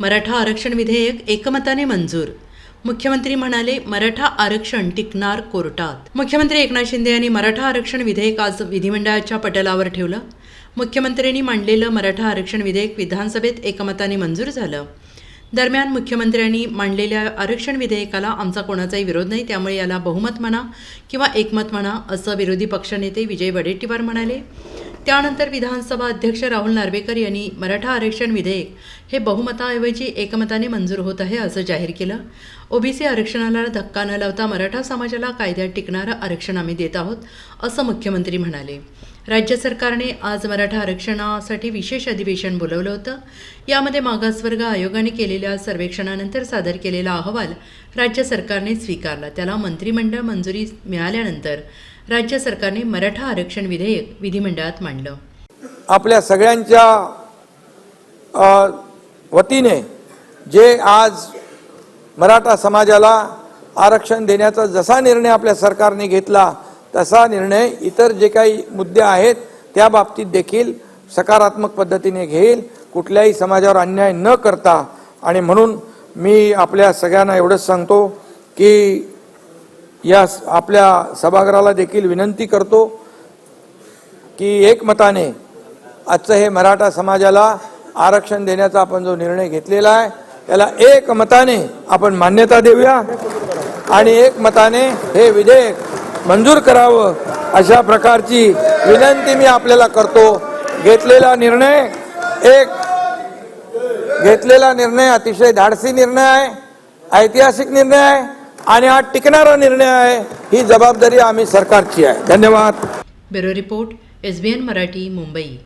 मराठा आरक्षण विधेयक एकमताने मंजूर. मुख्यमंत्री म्हणाले मराठा आरक्षण टिकणार कोर्टात. मुख्यमंत्री एकनाथ शिंदे यांनी मराठा आरक्षण विधेयक आज विधिमंडळाच्या पटलावर ठेवलं. मुख्यमंत्र्यांनी मांडलेलं मराठा आरक्षण विधेयक विधानसभेत एकमताने मंजूर झालं. दरम्यान मुख्यमंत्र्यांनी मांडलेल्या आरक्षण विधेयकाला आमचा कोणाचाही विरोध नाही त्यामुळे याला बहुमत म्हणा किंवा एकमत म्हणा असं विरोधी पक्षनेते विजय वडेट्टीवार म्हणाले. त्यानंतर विधानसभा अध्यक्ष राहुल नार्वेकर यांनी मराठा आरक्षण विधेयक हे बहुमताऐवजी एकमताने मंजूर होत आहे असं जाहीर केलं. ओबीसी आरक्षणाला धक्का न लावता मराठा समाजाला कायद्यात टिकणारं आरक्षण आम्ही देत आहोत असं मुख्यमंत्री म्हणाले. राज्य सरकारने आज मराठा आरक्षणासाठी विशेष अधिवेशन बोलवलं होतं. यामध्ये मागासवर्ग आयोगाने केलेल्या सर्वेक्षणानंतर सादर केलेला अहवाल राज्य सरकारने स्वीकारला. त्याला मंत्रिमंडळ मंजुरी मिळाल्यानंतर राज्य सरकारने मराठा आरक्षण विधेयक विधिमंडळात मांडलं. आपल्या सगळ्यांच्या वतीने जे आज मराठा समाजाला आरक्षण देण्याचा जसा निर्णय आपल्या सरकारने घेतला तसा निर्णय इतर जे काही मुद्दे आहेत त्या बाबतीत देखील सकारात्मक पद्धतीने घेईल. कुठल्याही समाजावर अन्याय न करता. आणि म्हणून मी आपल्या सगळ्यांना एवढंच सांगतो की या स- आपल्या सभागृहाला देखील विनंती करतो की एकमताने आजचं हे मराठा समाजाला आरक्षण देण्याचा आपण जो निर्णय घेतलेला आहे त्याला एकमताने आपण मान्यता देऊया. आणि एकमताने हे विधेयक मंजूर करावं अशा प्रकारची विनंती मी आपल्याला करतो. घेतलेला निर्णय एक. घेतलेला निर्णय अतिशय धाडसी निर्णय आहे ऐतिहासिक निर्णय आहे आणि हा टिकणारा निर्णय आहे ही जबाबदारी आम्ही सरकारची आहे. धन्यवाद. Bureau report S Marathi Mumbai.